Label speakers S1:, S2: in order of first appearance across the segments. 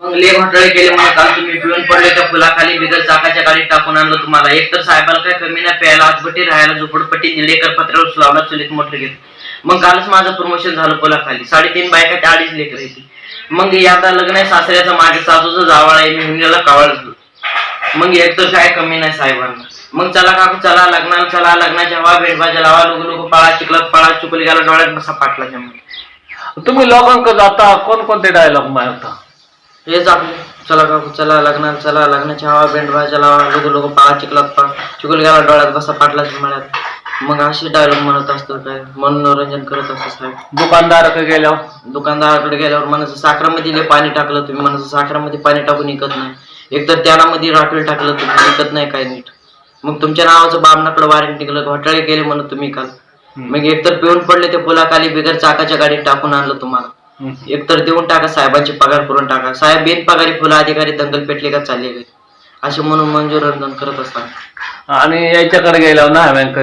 S1: मग ले घोटाळे केले म्हणून काल तुम्ही पिऊन पडले त्या फुलाखाली बिगर चाकाच्या गाडीत टाकून आणलं तुम्हाला. एकतर साहेबाला काय कमी नाही प्यायला आजबटी राहायला झोपडपट्टी निलेकर पत्रावर लावला चुलीत मोठं घेत. मग कालच माझं प्रमोशन झालं फुलाखाली साडेतीन बायका त्या अडीच लेकर येते मग हे आता लग्न आहे सासऱ्याचं माझ्या सासूचं जावळ आहे मी हिंदीला कावळ मग एकतर काय कमी नाही साहेबांना. मग चला काकू चला लग्नाला चला लग्नाच्या हवा भेटभाज्या लावा लोक लोक पाळा चिकलत पाळा चुकली गेला डोळ्यात बसा पाटला
S2: तुम्ही लोकांक जाता कोणकोणते डायलॉग मारता?
S1: हेच आपले चला काकू चला लग्नाला चला लग्नाच्या हवा बेंड भाज्या लावा लोक लोक पाळा चिखलात पाळा चुकल गेला डोळ्यात बसा पाटलाच्या मळ्यात. मग असे डायलॉग म्हणत असतो काय? मनोरंजन करत असतो साहेब.
S2: दुकानदार गेल्यावर?
S1: दुकानदाराकडे गेल्यावर म्हणायचं साखरामध्ये पाणी टाकलं तुम्ही. म्हणायचं साखरामध्ये पाणी टाकून विकत नाही. एकतर त्यामध्ये राखेल टाकलं तुम्ही. विकत नाही काय नीट. मग तुमच्या नावाचं बामणाकडे वारंट निघलं घोटाळे केले म्हणून तुम्ही काल. मग एकतर पिऊन पडले ते पुलाखाली बिगर चाकाच्या गाडीत टाकून आणलं तुम्हाला. एकतर देऊन टाका साहेबांची पगार करून टाका. साहेब बिन पगारी फुलं अधिकारी दंगल पेटले का चालले गेले असे म्हणून मनोरंजन करत असतात.
S2: आणि याच्याकडे गेल्यावर ना बँक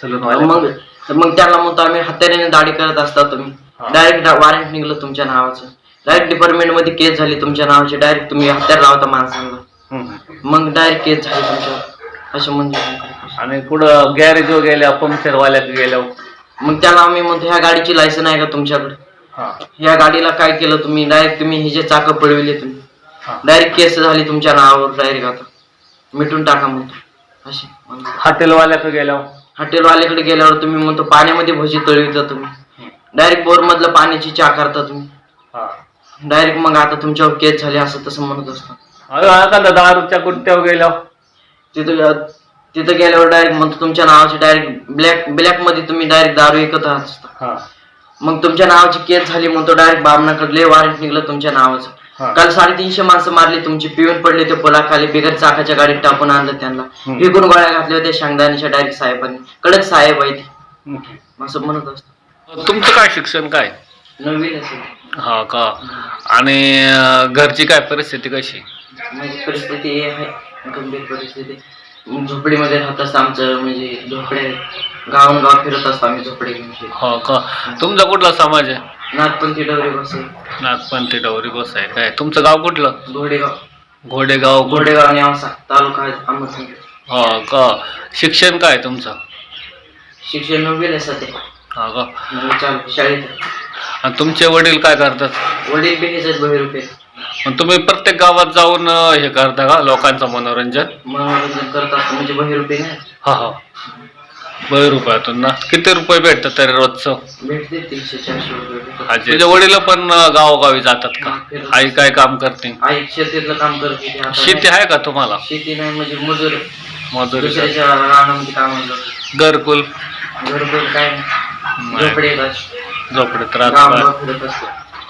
S2: सलून
S1: मग मग त्याला म्हणतो आम्ही हत्यारेने दाढी करत असता तुम्ही. डायरेक्ट वॉरंट निघलं तुमच्या नावाचं. डायरेक्ट डिपार्टमेंटमध्ये केस झाली तुमच्या नावाची. डायरेक्ट तुम्ही हत्यार लावता माणसांना. मग डायरेक्ट केस झाली तुमच्यावर. असं म्हणजे
S2: आणि पुढं गॅरेजवर गेल्या पंक्चर वाल्याकडे गेल्यावर
S1: मग त्याला आम्ही म्हणतो ह्या गाडीची लायसन आहे का तुमच्याकडे?
S2: हा.
S1: ह्या गाडीला काय केलं तुम्ही? डायरेक्ट तुम्ही हे जे चाक पळविले तुम्ही. डायरेक्ट केस झाली तुमच्या नावावर डायरेक्ट आता. मिटून टाका म्हणतो असे.
S2: हॉटेलवाल्याकडे गेल्यावर?
S1: हॉटेलवाल्याकडे गेल्यावर तुम्ही म्हणतो पाण्यामध्ये भजी तळविता तुम्ही. डायरेक्ट बोर मधलं पाण्याची चहा करता तुम्ही.
S2: हा.
S1: डायरेक्ट मग आता तुमच्यावर केस झाले असं तसं म्हणत असतो
S2: दारूच्या गुट्ट्यावर गेल्यावर?
S1: तिथं तिथं गेल्यावर डायरेक्ट म्हणतो तुमच्या नावाची डायरेक्ट ब्लॅक ब्लॅकमध्ये तुम्ही डायरेक्ट दारू विकत आहात असता. मग तुमच्या नावाची केस झाली म्हणतो डायरेक्ट बामणाकडले वॉरंट निघलं तुमच्या नावाचं. काल साडेतीनशे माणसं मारली तुमची पिऊन पडले ते पोलाखाली बिगर चाकाच्या गाडीत टाकून आणलं त्यांना. विकून गोळ्या घातल्या होत्या शेंगदाण्याच्या डायरेक्ट साहेबांनी. कडक साहेब आहे ते
S2: हम्म.
S1: असं म्हणत असतो.
S2: तुमचं काय शिक्षण काय?
S1: नवीन असेल
S2: हा का? आणि घरची काय परिस्थिती कशी?
S1: परिस्थिती आहे. गंभीर परिस्थिती. झोपडीमध्ये राहत असतं आमचं म्हणजे झोपडे गावून गाव फिरत असतो आम्ही झोपडे घेऊन
S2: हो का? तुमचा कुठला समाज आहे?
S1: नागपंथी डवरे बस
S2: नागपंथी डवरी बस आहे काय? तुमचं गाव कुठलं?
S1: घोडेगाव.
S2: घोडेगाव घोडे
S1: घोडेगाव नेवासा तालुका अहमदनगर
S2: हो का? शिक्षण काय तुमचं?
S1: शिक्षण नववीला सध्या.
S2: हा का?
S1: नववी चालू शाळेत
S2: आणि तुमचे वडील काय करतात?
S1: वडील बी ह्याच्यात बही रुपये
S2: मग तुम्ही प्रत्येक गावात जाऊन अं, हे करता का लोकांचं मनोरंजन?
S1: मनोरंजन करत असतो म्हणजे बही रुपये नाही
S2: हा हा. बरं रुपयातून ना. किती रुपये भेटतात तरी रोजचं?
S1: भेटते तीनशे चारशे रुपये भेटतात.
S2: तुझे वडील पण गावोगावी जातात का? आई काय काम करते?
S1: आई शेतीतलं काम करते. ती आता
S2: शेती
S1: नाही.
S2: आहे का तुम्हाला?
S1: शेती नाही म्हणजे मजूर.
S2: मजुरी
S1: दुसऱ्याच्या रानामध्ये कामाला जातो
S2: घरकुल?
S1: घरकुल काय नाही.
S2: नाही.
S1: झोपडे फिरत असतो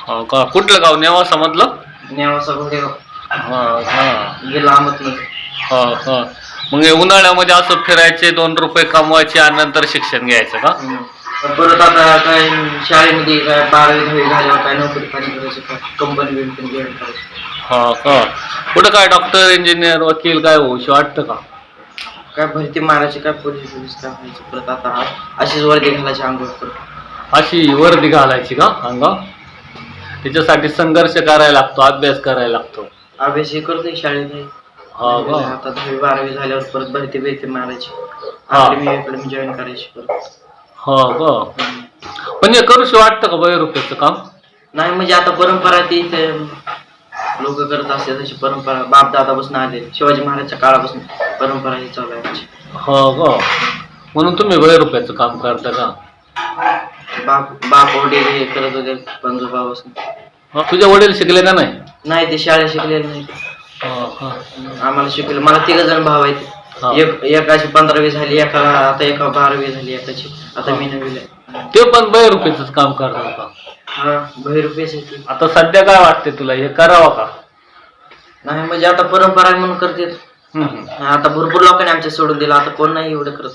S2: हो का? कुठलं गाव? नेवासा मधलं?
S1: नेवासा घोडेगाव.
S2: हा हा. हा हा. मग हे उन्हाळ्यामध्ये असं फिरायचे दोन रुपये कमवायचे आणि नंतर शिक्षण घ्यायचं का.
S1: पण परत आता काय शाळेमध्ये काय बारावी दहावी झाल्यावर काय नोकरी पाणी करायचं कंपनी बिंपनी जॉईन करायचं.
S2: हा का? कुठं काय डॉक्टर इंजिनियर वकील काय होऊशी वाटतं का?
S1: काय भरती मारायची काय पोलीस काय व्हायचं परत आता अशीच वर्दी घालायची अंघोळ परत
S2: अशी वर्दी घालायची का अंगा? त्याच्यासाठी संघर्ष करायला लागतो अभ्यास करायला लागतो.
S1: अभ्यास हे करतोय शाळेत.
S2: हा का
S1: आता दहावी बारावी झाल्यावर परत भरती बिरती मारायची.
S2: हा.
S1: अकॅडमी अकॅडमी जॉईन करायची परत.
S2: हो का पण हे करूशी वाटतं का बाय रुपयाचं काम?
S1: नाही म्हणजे आता परंपरा ती लोक करत असते तशी परंपरा. बाप दादापासून आले. शिवाजी महाराजच्या काळापासून परंपरा ही चालू आहे आमची.
S2: हो का म्हणून तुम्ही बाय रुपयाचं काम करता का?
S1: बाप बाप वडील हे करत होते पंजोबापासून.
S2: मग तुझे वडील शिकले का नाही?
S1: नाही ते शाळेत शिकलेले नाही
S2: हो
S1: आम्हाला शिकले मला तिघ जण भाव आहेत. एक एकाची पंधरावी झाली एका आता एका बारावी झाली एकाची. आता मी नवीला आहे.
S2: ते पण रुपयाच काम करतात का
S1: हा ती.
S2: आता सध्या काय वाटते तुला? हे करावं का?
S1: नाही म्हणजे आता परंपरा म्हणून करते. आता भरपूर लोकांनी आमच्या सोडून दिलं. आता कोण नाही एवढं करत.